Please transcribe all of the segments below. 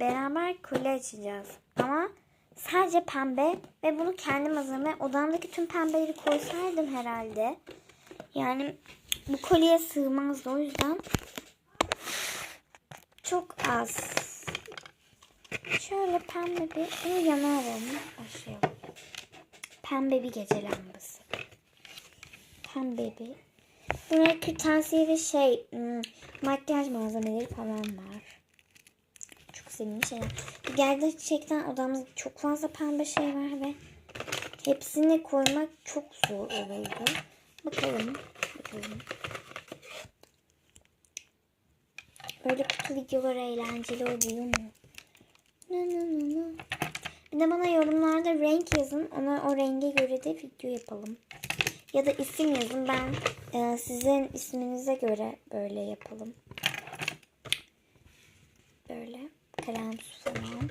beraber kolye açacağız. Ama sadece pembe ve bunu kendim hazırladım. Odamdaki tüm pembeleri koysaydım herhalde. Yani bu kolyeye sığmazdı o yüzden çok az. Şöyle pembe bir bunu yana alalım. Pembe bir gece lambası. Pembe bir. Burada kırtasiye ve şey hmm, makyaj malzemeleri falan var. Sevimli şeyler. Gerçekten odamda çok fazla pembe şey var ve hepsini koymak çok zor olurdu. Bakalım. Bakalım. Böyle kutu videoları eğlenceli oluyor mu? Na na na na. Bir de bana yorumlarda renk yazın. Ona o renge göre de video yapalım. Ya da isim yazın. Ben e, sizin isminize göre böyle yapalım. Böyle kalem falan.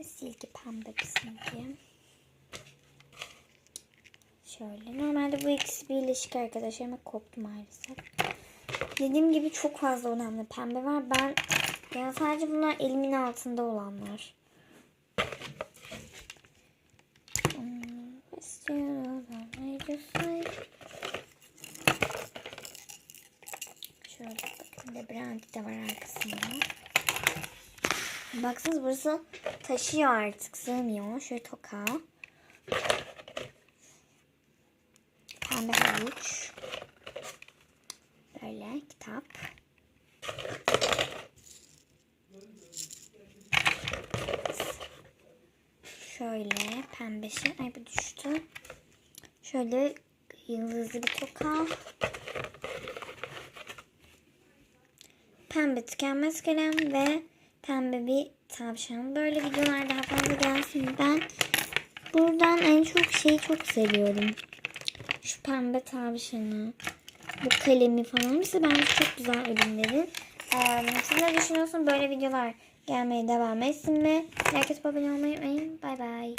Ve silgi pembe bir silgi. Şöyle. Normalde bu ikisi birleşik arkadaşlar ama koptu maalesef. Dediğim gibi çok fazla önemli pembe var. Ben yani sadece bunlar elimin altında olanlar. Şöyle bakın labirent de var arkasında. Baksanız burası taşıyor artık sığmıyor. Şöyle toka. Pembe havuç. Böyle kitap. Şöyle pembe şey. Ay bu düştü. Şöyle yıldızlı bir toka. Pembe tükenmez kalem ve pembe bir tavşan. Böyle videolar daha fazla gelsin. Ben buradan en çok şeyi çok seviyorum. Şu pembe tavşanı. Bu kalemi falan. Mesela bence çok güzel ürünleri. Ee, siz ne düşünüyorsunuz? Böyle videolar gelmeye devam etsin mi? Herkes abone olmayı unutmayın. Bay bay.